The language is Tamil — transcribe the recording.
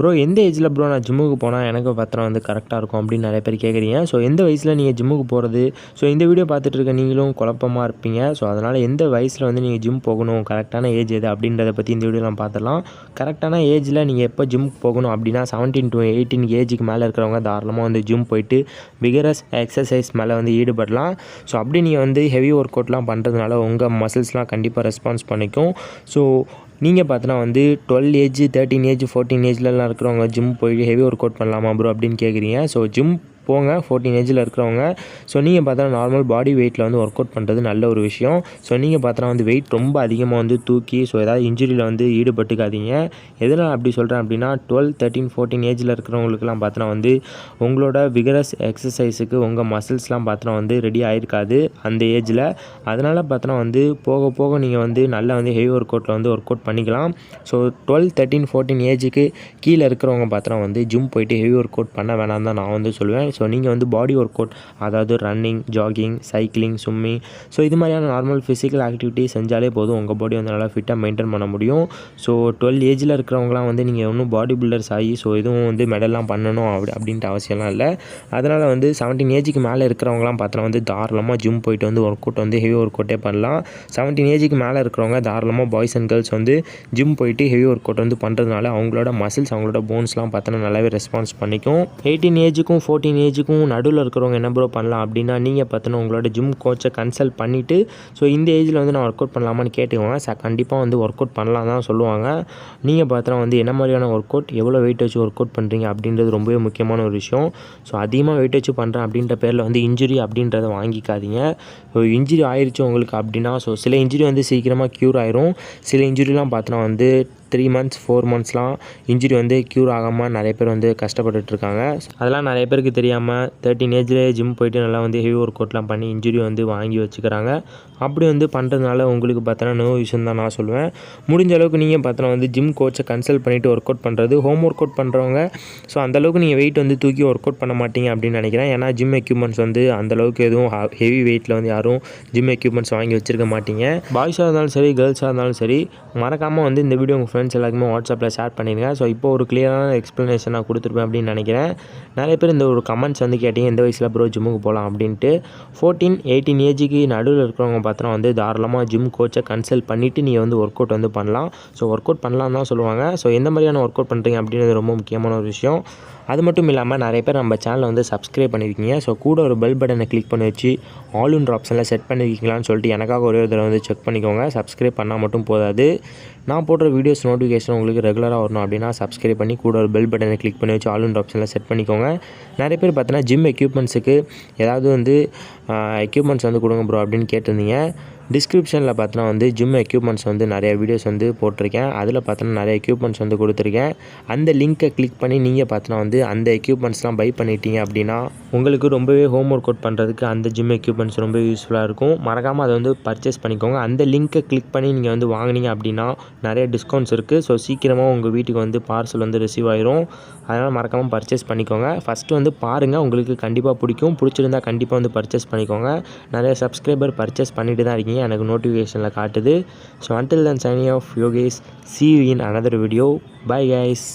ப்ரோ எந்த ஏஜில் ப்ரோ நான் ஜிம்முக்கு போனால் எனக்கு பத்திரம் வந்து கரெக்டாக இருக்கும் அப்படின்னு நிறைய பேர் கேட்குறீங்க ஸோ எந்த வயசில் நீங்கள் ஜிம்முக்கு போகிறது ஸோ இந்த வீடியோ பார்த்துட்டு இருக்க நீங்களும் குழப்பமாக இருப்பீங்க. ஸோ அதனால் எந்த வயசில் வந்து நீங்கள் ஜிம் போகணும்? கரெக்டான ஏஜ் எது? அப்படின்றத பற்றி இந்த வீடியோ நம்ம பார்த்துடலாம். கரெக்டான ஏஜில் நீங்கள் எப்போ ஜிம்முக்கு போகணும் அப்படின்னா செவன்டீன் டு எயிட்டீன் ஏஜுக்கு மேலே இருக்கிறவங்க தாராளமாக வந்து ஜிம் போயிட்டு பிகரஸ் எக்ஸசைஸ் மேலே வந்து ஈடுபடலாம். ஸோ அப்படி நீங்கள் வந்து ஹெவி ஒர்க் அவுட்லாம் பண்ணுறதுனால உங்கள் மசில்ஸ்லாம் கண்டிப்பாக ரெஸ்பான்ஸ் பண்ணிக்கும். ஸோ நீங்கள் பார்த்தோன்னா வந்து twelve age thirteen age fourteen ஏஜ்லலாம் இருக்கிறவங்க ஜிம் போய் ஹெவி ஒர்க் அவுட் பண்ணலாமா ப்ரோ அப்படின்னு கேட்குறீங்க ஸோ ஜிம் போங்க. ஃபோர்டீன் ஏஜில் இருக்கிறவங்க. ஸோ நீங்கள் பார்த்தா நார்மல் பாடி வெயிட்டில் வந்து ஒர்க் அவுட் பண்ணுறது நல்ல ஒரு விஷயம். ஸோ நீங்கள் பார்த்தோன்னா வந்து வெயிட் ரொம்ப அதிகமாக வந்து தூக்கி ஸோ ஏதாவது இன்ஜுரியில் வந்து ஈடுபட்டுக்காதீங்க. எதில் அப்படி சொல்கிறேன் அப்படின்னா டுவெல் தேர்ட்டின் ஃபோர்டீன் ஏஜில் இருக்கிறவங்களுக்குலாம் பார்த்தோன்னா வந்து உங்களோட விகரஸ் எக்ஸசைஸுக்கு உங்கள் மசில்ஸ்லாம் பார்த்தோன்னா வந்து ரெடி ஆகிருக்காது அந்த ஏஜில் அதனால் பார்த்தோன்னா வந்து போக போக நீங்கள் வந்து நல்லா வந்து ஹெவி ஒர்க் அவுட்டில் வந்து ஒர்க் அவுட் பண்ணிக்கலாம் ஸோ டுவெல் தேர்ட்டின் ஃபோர்டீன் ஏஜுக்கு கீழே இருக்கிறவங்க பார்த்தோன்னா வந்து ஜிம் போயிட்டு ஹெவி ஒர்க் அவுட் பண்ண வேணாம் தான் நான் வந்து சொல்லுவேன் ஸோ நீங்கள் வந்து பாடி ஒர்க் அவுட் அதாவது running jogging cycling swimming so இது மாதிரியான நார்மல் ஃபிசிக்கல் ஆக்டிவிட்டி செஞ்சாலே போதும். உங்கள் பாடி வந்து நல்லா ஃபிட்டாக மெயின்டைன் பண்ண முடியும். ஸோ டுவெல் ஏஜில் இருக்கிறவங்களாம் வந்து நீங்கள் இன்னும் பாடி பில்டர்ஸ் ஆகி ஸோ இதுவும் வந்து மெடல்லாம் பண்ணணும் அப்படி அப்படின்ட்டு அவசியம்லாம் இல்லை. அதனால் வந்து செவன்டீன் ஏஜுக்கு மேலே இருக்கிறவங்களாம் பார்த்தா வந்து தாராளமாக ஜிம் போயிட்டு வந்து ஒர்க் அவுட் வந்து ஹெவி ஒர்க் அவுட்டே பண்ணலாம். செவன்டீன் ஏஜுக்கு மேலே இருக்கிறவங்க தாராளமாக பாய்ஸ் அண்ட் கேர்ள்ஸ் வந்து ஜிம் போயிட்டு ஹெவி ஒர்க் அவுட் வந்து பண்ணுறதுனால அவங்களோட மசில்ஸ் அவங்களோட போன்ஸ்லாம் பார்த்தோன்னா நல்லாவே ரெஸ்பான்ஸ் பண்ணிக்கும். எயிட்டீன் ஏஜுக்கும் ஃபோர்டீன் ஏஜுக்கும் நடுவில் இருக்கிறவங்க என்ன ப்ரோ பண்ணலாம் அப்படின்னா நீங்கள் பார்த்தோன்னா உங்களோட ஜிம் கோச்சை கன்சல்ட் பண்ணிவிட்டு ஸோ இந்த ஏஜில் வந்து நான் ஒர்க் அவுட் பண்ணலாமான்னு கேட்டுக்கோங்க. ச கண்டிப்பாக வந்து ஒர்க் அவுட் பண்ணலாம் தான் சொல்லுவாங்க. நீங்கள் பார்த்தோன்னா வந்து என்ன மாதிரியான ஒர்க் அவுட் எவ்வளோ வெயிட் வச்சு ஒர்க் அவுட் பண்ணுறீங்க அப்படின்றது ரொம்பவே முக்கியமான ஒரு விஷயம். ஸோ அதிகமாக வெயிட் வச்சு பண்ணுறேன் அப்படின்ற பேரில் வந்து இன்ஜுரி அப்படின்றத வாங்கிக்காதீங்க. ஸோ இன்ஜுரி ஆயிடுச்சு உங்களுக்கு அப்படின்னா ஸோ சில இன்ஜுரி வந்து சீக்கிரமாக க்யூர் ஆயிரும். சில இன்ஜுரிலாம் பார்த்தோன்னா வந்து த்ரீ மந்த்ஸ் ஃபோர் மந்த்ஸ்லாம் இன்ஜுரி வந்து க்யூர் ஆகாமல் நிறைய பேர் வந்து கஷ்டப்பட்டுட்டு இருக்காங்க. அதெல்லாம் நிறைய பேருக்கு தெரியாமல் தேர்ட்டின் ஏஜ்லேயே ஜிம் போயிட்டு நல்லா வந்து ஹெவி ஒர்க் அவுட்லாம் பண்ணி இன்ஜுரி வந்து வாங்கி வச்சுக்கிறாங்க. அப்படி வந்து பண்ணுறதுனால உங்களுக்கு பார்த்தோன்னா நோ விஷயம் தான் நான் சொல்லுவேன். முடிஞ்ச அளவுக்கு நீங்கள் பார்த்தோன்னா வந்து ஜிம் கோச்சை கன்சல்ட் பண்ணிவிட்டு ஒர்க் அவுட் பண்ணுறது ஹோம் ஒர்க் அவுட் பண்ணுறவங்க ஸோ அந்தளவுக்கு நீங்கள் வெயிட் வந்து தூக்கி ஒர்க் அவுட் பண்ண மாட்டீங்க அப்படின்னு நினைக்கிறேன். ஏன்னா ஜிம் எக்யூப்மெண்ட்ஸ் வந்து அந்தளவுக்கு எதுவும் ஹெவி வெயிட்டில் வந்து யாரும் ஜிம் எக்யூப்மெண்ட்ஸ் வாங்கி வச்சிருக்க மாட்டீங்க. பாய்ஸாக இருந்தாலும் சரி கேர்ள்ஸாக இருந்தாலும் சரி மறக்காமல் வந்து இந்த வீடியோ உங்கள் ஃப்ரெண்ட்ஸ் எல்லாருக்குமே வாட்ஸ்அப்பில் ஷேர் பண்ணிடுங்க. ஸோ இப்போ ஒரு கிளியரான எக்ஸ்ப்ளனேஷன் நான் கொடுத்துருப்பேன் அப்படின்னு நினைக்கிறேன். நிறைய பேர் இந்த ஒரு கமெண்ட்ஸ் வந்து கேட்டீங்க எந்த வயசில் ப்ரோ ஜிம்முக்கு போகலாம் அப்படின்ட்டு. ஃபோர்டீன் எயிட்டீன் ஏஜுக்கு நடுவில் இருக்கிறவங்க பார்த்தோன்னா வந்து தாராளமாக ஜிம் கோச்சை கன்சல்ட் பண்ணிவிட்டு நீங்கள் வந்து ஒர்க் அவுட் வந்து பண்ணலாம். ஸோ ஒர்க் அவுட் பண்ணலாம் தான் சொல்லுவாங்க. ஸோ எந்த மாதிரியான ஒர்க் அவுட் பண்ணுறீங்க அப்படின்றது ரொம்ப முக்கியமான ஒரு விஷயம். அது மட்டும் இல்லாமல் நிறைய பேர் நம்ம சேனலை வந்து சப்ஸ்கிரைப் பண்ணியிருக்கீங்க ஸோ கூட ஒரு பெல் பட்டனை கிளிக் பண்ணி வச்சு ஆல் இன் ஆப்ஷனில் செட் பண்ணியிருக்கீங்களான்னு சொல்லிட்டு எனக்காக ஒரே ஒரு தடவை வந்து செக் பண்ணிக்கோங்க. சப்ஸ்கிரைப் பண்ணால் மட்டும் போதாது. நான் போடுற வீடியோஸ் நோட்டிஃபிகேஷன் உங்களுக்கு ரெகுலராக வரணும் அப்படின்னா சப்ஸ்கிரைப் பண்ணி கூட ஒரு பெல் பட்டனை கிளிக் பண்ணி வச்சு ஆல் இன் ஆப்ஷனில் செட் பண்ணிக்கோங்க. நிறைய பேர் பார்த்தீங்கன்னா ஜிம் எக்யூப்மெண்ட்ஸுக்கு ஏதாவது வந்து எக்யூப்மெண்ட்ஸ் வந்து கொடுங்க ப்ரோ அப்படின்னு கேட்டிருந்தீங்க. டிஸ்கிரிப்ஷனில் பார்த்தோன்னா வந்து ஜிம் எக்யூப்மெண்ட்ஸ் வந்து நிறைய வீடியோஸ் வந்து போட்டிருக்கேன். அதில் பார்த்தோன்னா நிறைய எக்யூப்மெண்ட்ஸ் வந்து கொடுத்துருக்கேன். அந்த லிங்க்கை கிளிக் பண்ணி நீங்கள் பார்த்தோன்னா வந்து அந்த எக்யூப்மெண்ட்ஸ்லாம் பை பண்ணிட்டீங்க அப்படின்னா உங்களுக்கு ரொம்பவே ஹோம் ஒர்க் அவுட் பண்ணுறதுக்கு அந்த ஜிம் எக்யூப்மெண்ட்ஸ் ரொம்ப யூஸ்ஃபுல்லாக இருக்கும். மறக்காமல் அதை வந்து பர்ச்சேஸ் பண்ணிக்கோங்க. அந்த லிங்க்கை கிளிக் பண்ணி நீங்கள் வந்து வாங்கினீங்க அப்படின்னா நிறைய டிஸ்கவுண்ட்ஸ் இருக்குது ஸோ சீக்கிரமாக உங்கள் வீட்டுக்கு வந்து பார்சல் வந்து ரிசீவ் ஆயிரும். அதனால் மறக்காமல் பர்ச்சேஸ் பண்ணிக்கோங்க. ஃபஸ்ட்டு வந்து பாருங்கள் உங்களுக்கு கண்டிப்பாக பிடிக்கும். பிடிச்சிருந்தா கண்டிப்பாக வந்து பர்ச்சேஸ் பண்ணிக்கோங்க. நிறைய சப்ஸ்கிரைபர் பர்ச்சேஸ் பண்ணிட்டு தான் இருக்கீங்க. எனக்கு நோட்டிஃபிகேஷனில் காட்டுது. So until then signing off Yogesh see in another video bye guys